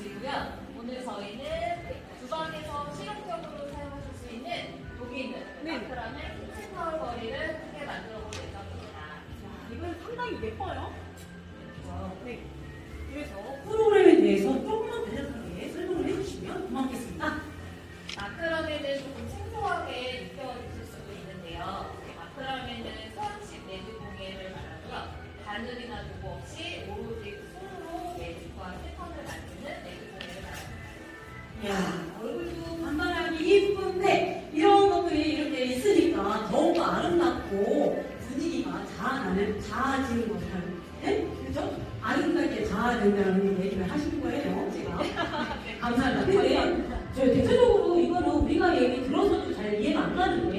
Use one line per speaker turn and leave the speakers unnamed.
드리고요. 오늘 저희는 주방에서 실용적으로 사용하실 수 있는 여기 있는 네. 아크라멜 키친 타월 머리를 크게 만들어 볼 예정입니다.
이건 상당히 예뻐요. 네. 그래서 프로그램에 대해서 조금만 간략하게 설명을 해주시면 고맙겠습니다.
마크라멜은 조금 생소하게 느껴주실 수도 있는데요. 마크라멜은 소양식 내주 공예를 말하고요. 바늘이나 두고 없이
야 얼굴도 반말하기 이쁜데 이런 것들이 이렇게 있으니까 더욱 아름답고 분위기가 자아나는 자아지는 것처럼 네? 그죠? 아름답게 자아된다는 얘기를 하시는 거예요 제가
감사합니다 근데
저 대체적으로 이거는 우리가 얘기 들어서도 잘 이해가 안 가는